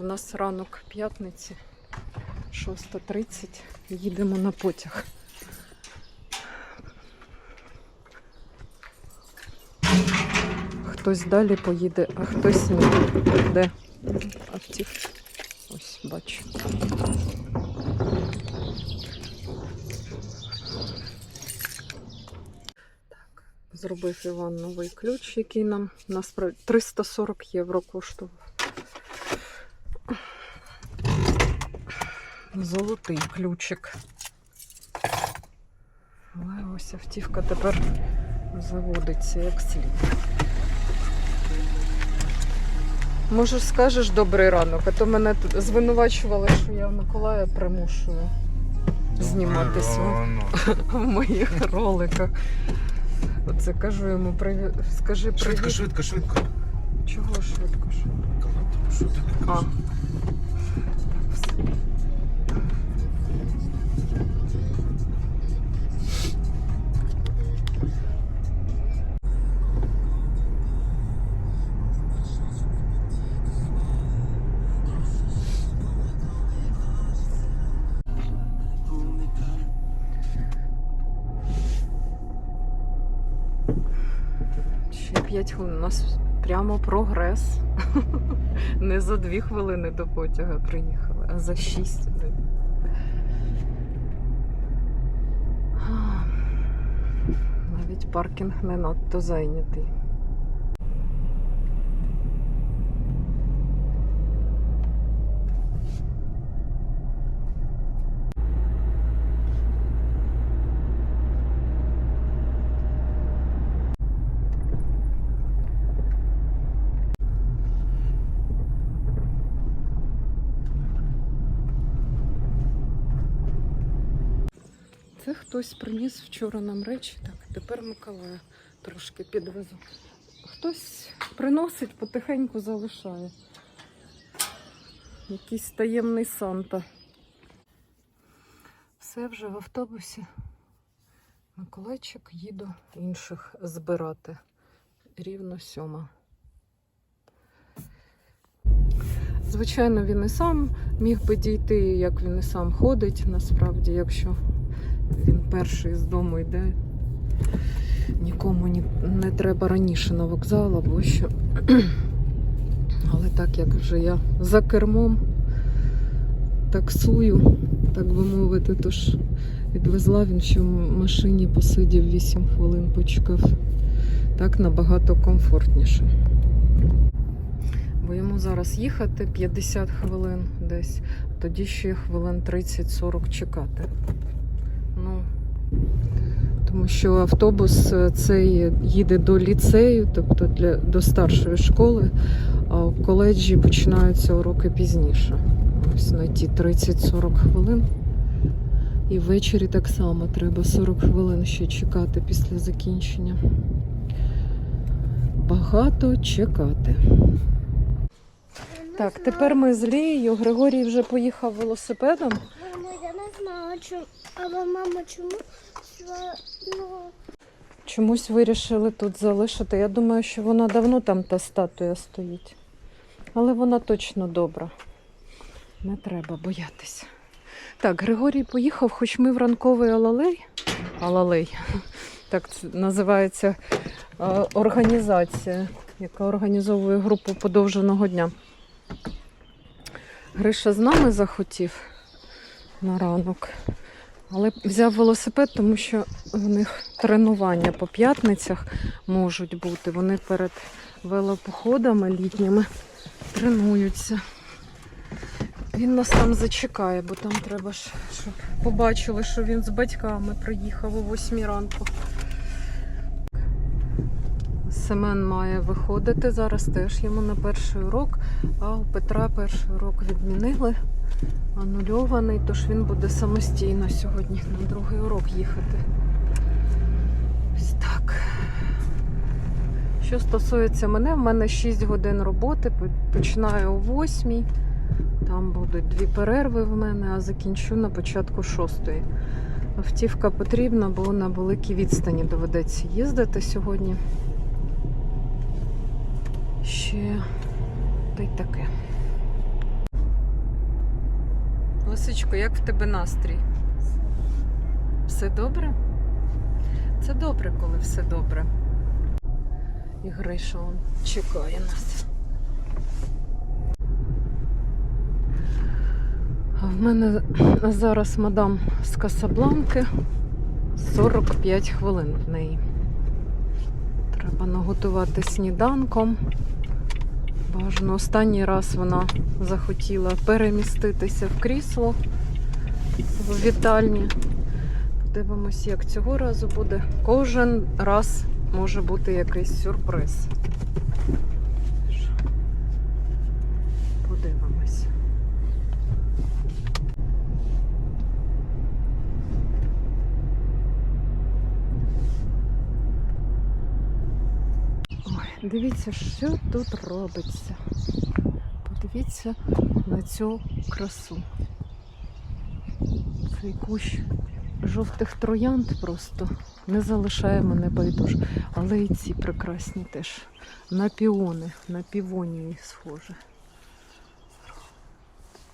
У нас ранок п'ятниці, 6.30. Їдемо на потяг. Хтось далі поїде, а хтось ні. Де? Автівка. Ось бачу. Так, зробив Іван новий ключ, який нам насправді 340 євро коштував. Золотий ключик. Але ось автівка тепер заводиться як слід. Може, скажеш добрий ранок, а то мене тут звинувачували, що я Миколая примушую зніматися в моїх роликах. Оце кажу йому привіт. Скажи привіт. Швидко, швидко, швидко. Чого швидко? ти А. нас прямо прогрес. Не за дві хвилини до потяга приїхали, а за шість. Навіть паркінг не надто зайнятий. Це хтось приніс вчора нам речі. Так, тепер Миколая трошки підвезу. Хтось приносить, потихеньку залишає. Якийсь таємний Санта. Все вже в автобусі. Миколайчик їду інших збирати. Рівно сьома. Звичайно, він і сам міг би дійти, як він і сам ходить, насправді, якщо він перший з дому йде. Нікому ні, не треба раніше на вокзал або що. Але так як вже я за кермом таксую, так би мовити, тож відвезла він, що в машині посидів 8 хвилин, почекав. Так набагато комфортніше. Бо йому зараз їхати 50 хвилин десь, тоді ще хвилин 30-40 чекати. Ну, тому що автобус е, цей їде до ліцею, тобто для, до старшої школи, а в коледжі починаються уроки пізніше. Ось на ті 30-40 хвилин. І ввечері так само треба 40 хвилин ще чекати після закінчення. Багато чекати. Так, тепер ми з Лією. Григорій вже поїхав велосипедом. Не знаю, чому. Але мама, чому? Ну, Чомусь вирішили тут залишити. Я думаю, що вона давно там та статуя стоїть. Але вона точно добра. Не треба боятися. Так, Григорій поїхав, хоч ми в ранковий алалей. Алалей. Так називається е, організація, яка організовує групу подовженого дня. Гриша з нами захотів на ранок. Але взяв велосипед, тому що в них тренування по п'ятницях можуть бути. Вони перед велопоходами літніми тренуються. Він нас там зачекає, бо там треба щоб побачили, що він з батьками приїхав о 8 ранку. Семен має виходити зараз теж йому на перший урок, а у Петра перший урок відмінили анульований, тож він буде самостійно сьогодні на другий урок їхати. Ось так. Що стосується мене, в мене 6 годин роботи, починаю о 8. Там будуть дві перерви в мене, а закінчу на початку 6. Автівка потрібна, бо на великій відстані доведеться їздити сьогодні. Ще та й таке. Лисичко, як в тебе настрій? Все добре? Це добре, коли все добре. І Гриша он чекає нас. А в мене зараз мадам з Касабланки 45 хвилин в неї. Треба наготувати сніданком. Бажано останній раз вона захотіла переміститися в крісло в вітальні. Подивимось, як цього разу буде. Кожен раз може бути якийсь сюрприз. Подивимось. Ой, дивіться, що тут робиться. Подивіться на цю красу. Цей кущ жовтих троянд просто не залишає мене байдуж. Але і ці прекрасні теж. На піони, на півонії схоже.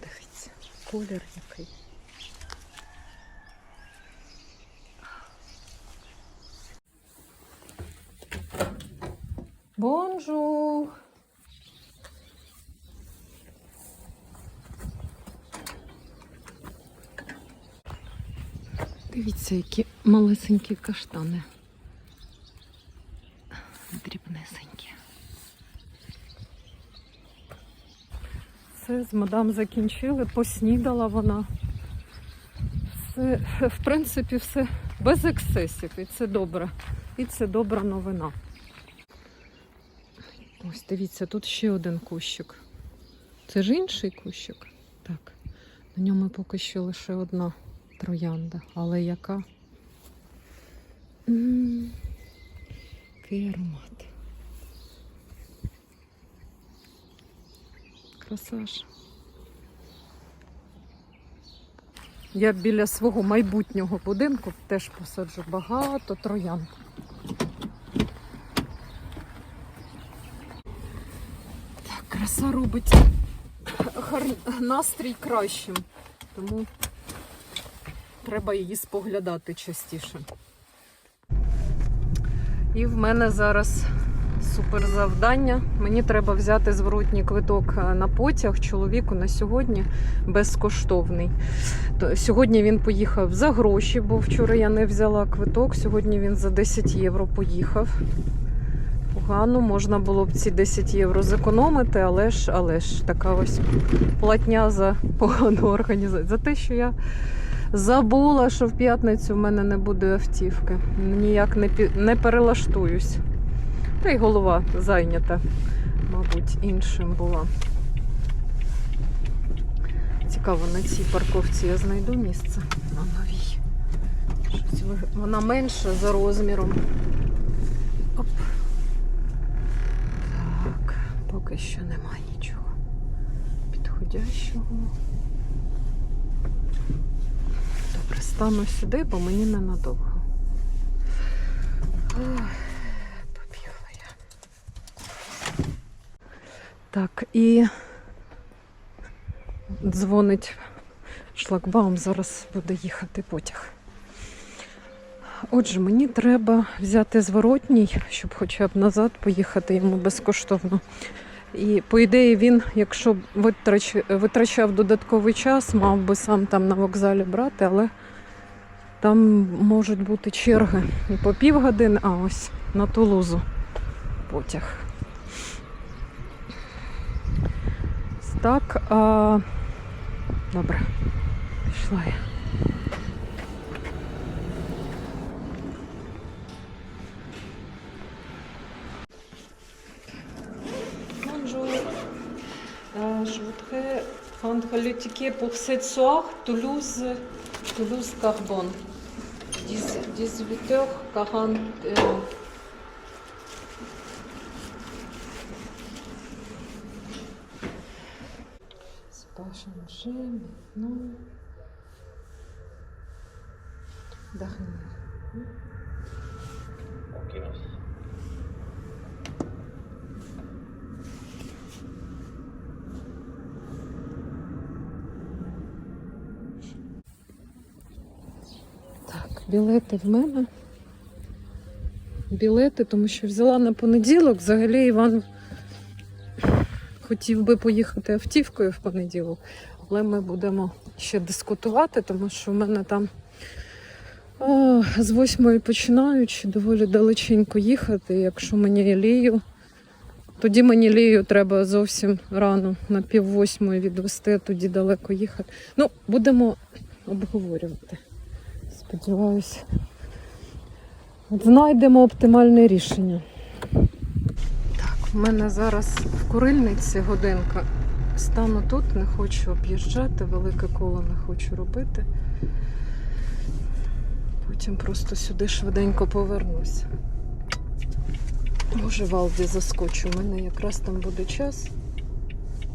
Дивіться, колір який. Бонжур! Дивіться, які малесенькі каштани. Дрібнесенькі. Все, з мадам закінчили, поснідала вона. Все, в принципі, все без ексцесів, і це добре. І це добра новина. Ось дивіться, тут ще один кущик. Це ж інший кущик. Так. На ньому поки що лише одна троянда. Але яка? М, Який аромат. Краса ж. Я біля свого майбутнього будинку теж посаджу багато троянд. Так, краса робить настрій кращим. Тому треба її споглядати частіше. І в мене зараз суперзавдання. Мені треба взяти зворотній квиток е, на потяг чоловіку на сьогодні безкоштовний. Сьогодні він поїхав за гроші, бо вчора я не взяла квиток. Сьогодні він за 10 євро поїхав. Погано, можна було б ці 10 євро зекономити, але ж, але ж така ось платня за погану організацію. За те, що я забула, що в п'ятницю в мене не буде автівки. Ніяк не, не перелаштуюсь. Та й голова зайнята, мабуть, іншим була. Цікаво, на цій парковці я знайду місце на новій. Вона менша за розміром. Оп. Поки що нема нічого підходящого. Добре, стану сюди, бо мені ненадовго. Побігла я. Так, і дзвонить шлагбаум, зараз буде їхати потяг. Отже, мені треба взяти зворотній, щоб хоча б назад поїхати йому безкоштовно. І по ідеї він, якщо витрач, витрачав додатковий час, мав би сам там на вокзалі брати, але там можуть бути черги і по півгодини, а ось на Тулузу потяг. Так, а... добре, пішла я. Je voudrais prendre le ticket pour cette soir, Toulouse, Toulouse Carbone. 18h40. C'est pas changé maintenant. Dernier. Білети в мене. Білети, тому що взяла на понеділок. Взагалі Іван хотів би поїхати автівкою в понеділок, але ми будемо ще дискутувати, тому що в мене там о, з восьмої починаючи доволі далеченько їхати. Якщо мені лію, тоді мені лію треба зовсім рано на пів восьмої відвести, тоді далеко їхати. Ну, будемо обговорювати. Сподіваюся, знайдемо оптимальне рішення. Так, в мене зараз в курильниці годинка. Стану тут, не хочу об'їжджати, велике коло не хочу робити. Потім просто сюди швиденько повернуся. Може, в Алді заскочу. У мене якраз там буде час.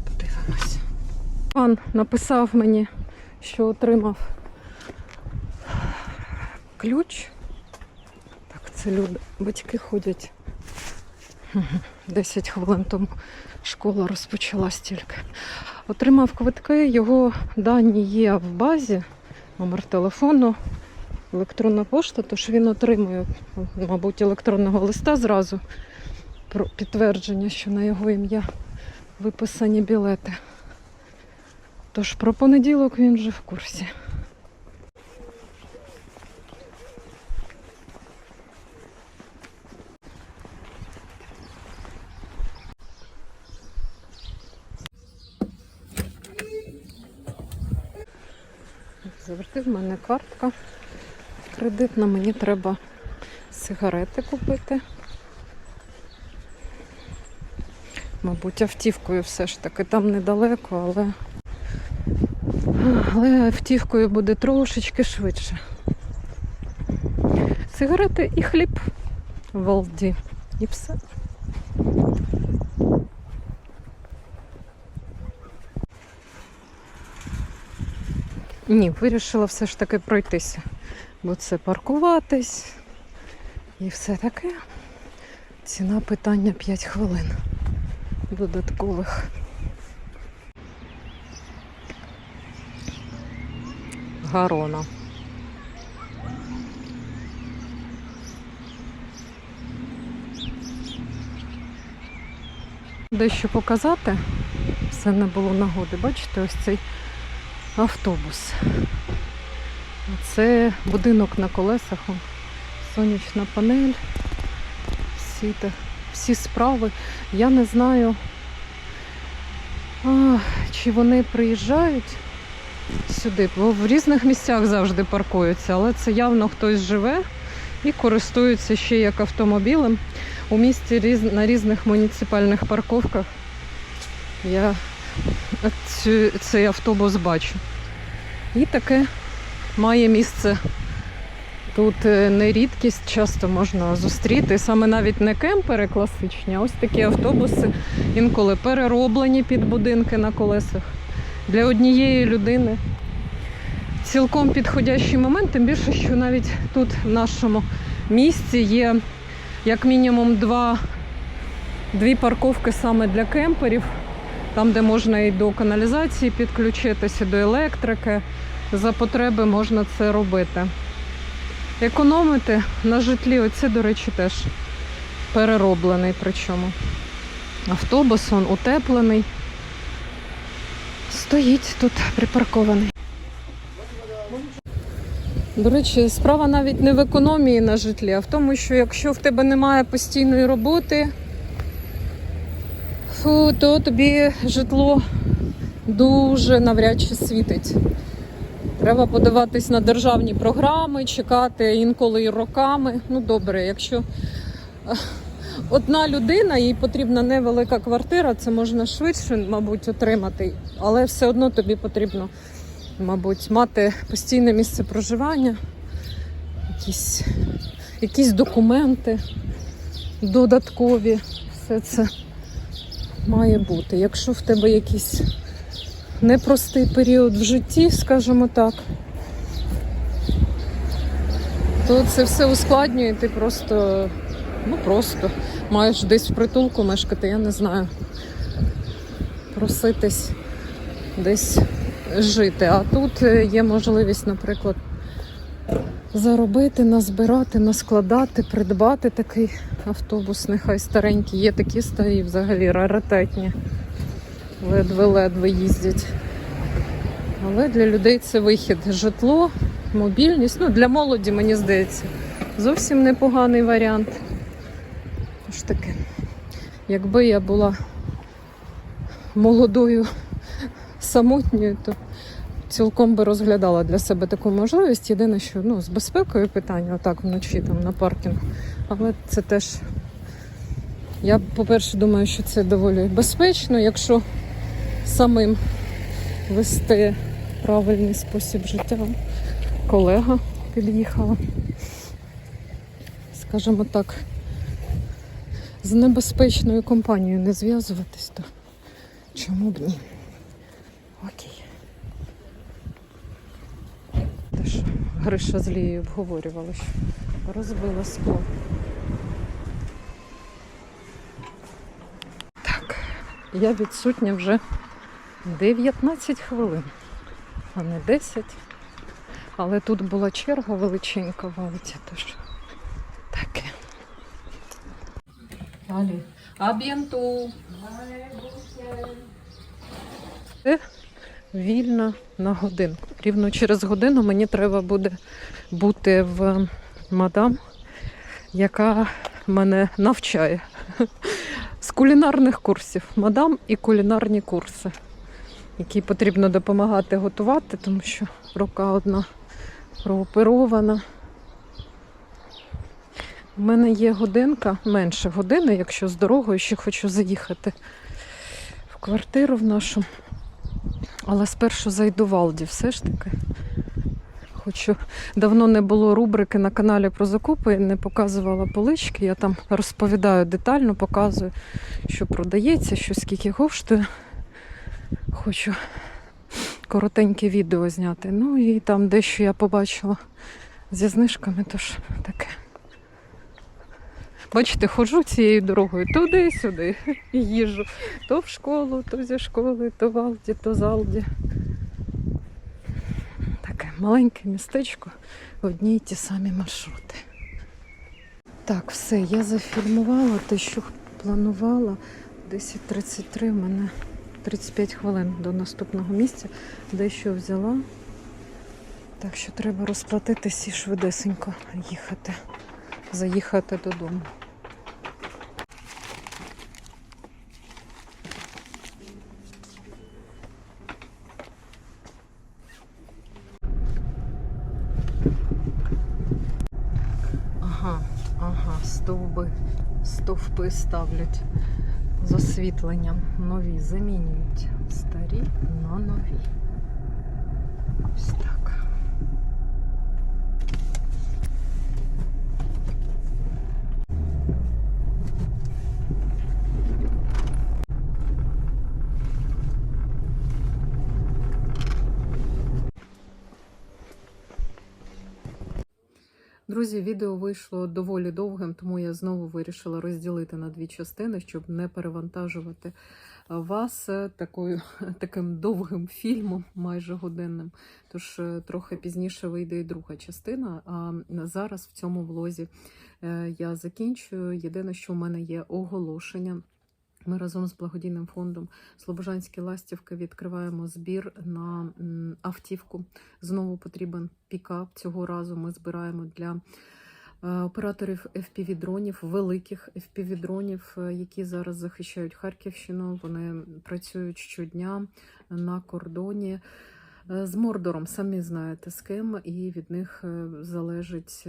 Подивимось. Пан написав мені, що отримав ключ. Так, це люди, батьки ходять. 10 хвилин тому школа розпочалась тільки. Отримав квитки, його дані є в базі, номер телефону, електронна пошта, тож він отримує, мабуть, електронного листа зразу про підтвердження, що на його ім'я виписані білети. Тож про понеділок він вже в курсі. Завжди в мене картка кредитна, мені треба сигарети купити. Мабуть, автівкою все ж таки там недалеко, але, але автівкою буде трошечки швидше. Сигарети і хліб в Алді. І все. Ні, вирішила все ж таки пройтися, бо це паркуватись і все таке. Ціна питання 5 хвилин додаткових. Гарона. Дещо показати. Все не було нагоди. Бачите, ось цей автобус. Це будинок на колесах, сонячна панель, всі, те, всі справи. Я не знаю, а, чи вони приїжджають сюди, бо в різних місцях завжди паркуються, але це явно хтось живе і користується ще як автомобілем. У місті різ, на різних муніципальних парковках я цей автобус бачу. І таке має місце. Тут е, не рідкість, часто можна зустріти. Саме навіть не кемпери класичні, а ось такі автобуси інколи перероблені під будинки на колесах для однієї людини. Цілком підходящий момент, тим більше, що навіть тут в нашому місті є як мінімум два, дві парковки саме для кемперів, там, де можна і до каналізації підключитися, до електрики. За потреби можна це робити. Економити на житлі, оце, до речі, теж перероблений причому. Автобус он утеплений. Стоїть тут припаркований. До речі, справа навіть не в економії на житлі, а в тому, що якщо в тебе немає постійної роботи, фу, то тобі житло дуже навряд чи світить. Треба подаватись на державні програми, чекати інколи і роками. Ну добре, якщо е, одна людина, їй потрібна невелика квартира, це можна швидше, мабуть, отримати, але все одно тобі потрібно, мабуть, мати постійне місце проживання, якісь, якісь документи додаткові. Все це має бути. Якщо в тебе якісь непростий період в житті, скажімо так, то це все ускладнює, ти просто, ну просто маєш десь в притулку мешкати, я не знаю. Проситись десь жити. А тут е, є можливість, наприклад, заробити, назбирати, наскладати, придбати такий автобус, нехай старенький. Є такі старі, взагалі раритетні. Ледве-ледве їздять. Але для людей це вихід. Житло, мобільність. Ну, для молоді, мені здається, зовсім непоганий варіант. Тож таки, якби я була молодою самотньою, то цілком би розглядала для себе таку можливість. Єдине, що ну, з безпекою питання, отак вночі там на паркінг. Але це теж. Я, по-перше, думаю, що це доволі безпечно, якщо самим вести правильний спосіб життя. Колега під'їхала. Скажімо так, з небезпечною компанією не зв'язуватись, то чому б ні? Окей. Те, що Гриша з Лією обговорювали, що розбила скло. Так, я відсутня вже 19 хвилин, а не 10. Але тут була черга величенька в ауті, тож таке. Далі. Аб'єнту. Це вільна на годинку. Рівно через годину мені треба буде бути в мадам, яка мене навчає з кулінарних курсів. Мадам і кулінарні курси, які потрібно допомагати готувати, тому що рука одна прооперована. У мене є годинка, менше години, якщо з дорогою ще хочу заїхати в квартиру в нашу. Але спершу зайду в Алді все ж таки. Хочу. Давно не було рубрики на каналі про закупи, не показувала полички. Я там розповідаю детально, показую, що продається, що скільки коштує. Хочу коротеньке відео зняти. Ну і там дещо я побачила зі знижками, тож таке. Бачите, ходжу цією дорогою туди-сюди і їжу. То в школу, то зі школи, то в Алді, то з Алді. Таке маленьке містечко, одні й ті самі маршрути. Так, все, я зафільмувала те, що планувала. 10.33 в мене 35 хвилин до наступного місця. Дещо взяла. Так що треба розплатитись і швидесенько їхати, заїхати додому. Ага, ага, стовби, стовпи ставлять з освітленням. Нові замінюють старі на нові. Ось так. Друзі, відео вийшло доволі довгим, тому я знову вирішила розділити на дві частини, щоб не перевантажувати вас е, такою, таким довгим фільмом, майже годинним. Тож е, трохи пізніше вийде і друга частина. А зараз в цьому влозі е, я закінчую. Єдине, що в мене є оголошення. Ми разом з благодійним фондом Слобожанські ластівки відкриваємо збір на автівку. Знову потрібен пікап. Цього разу ми збираємо для е, операторів FPV-дронів, великих FPV-дронів, е, які зараз захищають Харківщину. Вони працюють щодня на кордоні. е, З Мордором, самі знаєте з ким, і від них залежить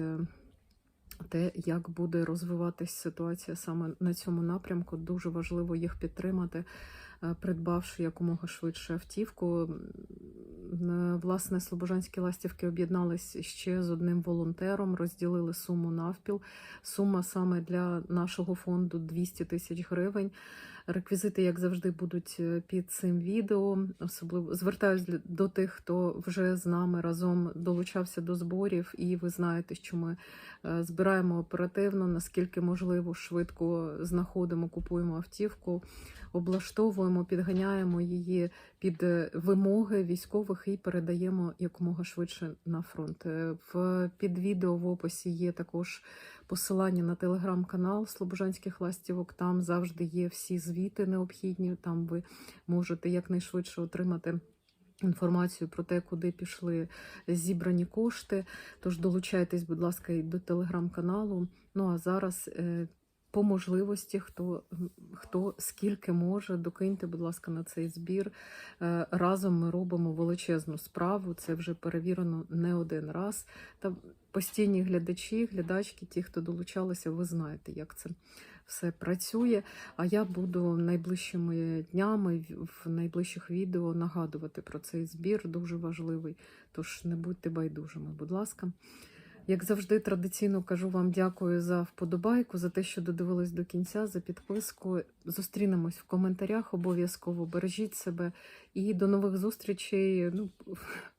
те, як буде розвиватись ситуація саме на цьому напрямку. Дуже важливо їх підтримати, е, придбавши якомога швидше автівку. Е, Власне, Слобожанські ластівки об'єднались ще з одним волонтером, розділили суму навпіл. Сума саме для нашого фонду 200 тисяч гривень. Реквізити, як завжди, будуть е, під цим відео. Особливо звертаюсь до тих, хто вже з нами разом долучався до зборів, і ви знаєте, що ми е, збираємо оперативно, наскільки можливо, швидко знаходимо, купуємо автівку, облаштовуємо. підганяємо її під е, вимоги військових і передаємо якомога швидше на фронт. В під відео в описі є також посилання на телеграм-канал Слобожанських ластівок. Там завжди є всі звіти необхідні. Там ви можете якнайшвидше отримати. Інформацію про те, куди пішли зібрані кошти. Тож долучайтесь, будь ласка, і до телеграм-каналу. Ну а зараз е, по можливості, хто, хто скільки може, докиньте, будь ласка, на цей збір. Е, Разом ми робимо величезну справу. Це вже перевірено не один раз. Та постійні глядачі, глядачки, ті, хто долучалися, ви знаєте, як це все працює. А я буду найближчими днями в- найближчих відео нагадувати про цей збір, дуже важливий. Тож не будьте байдужими, будь ласка. Як завжди, традиційно кажу вам дякую за вподобайку, за те, що додивились до кінця, за підписку. Зустрінемось в коментарях. Обов'язково бережіть себе і до нових зустрічей. Ну,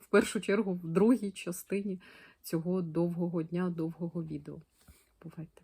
в першу чергу, в другій частині цього довгого дня, довгого відео. Бувайте!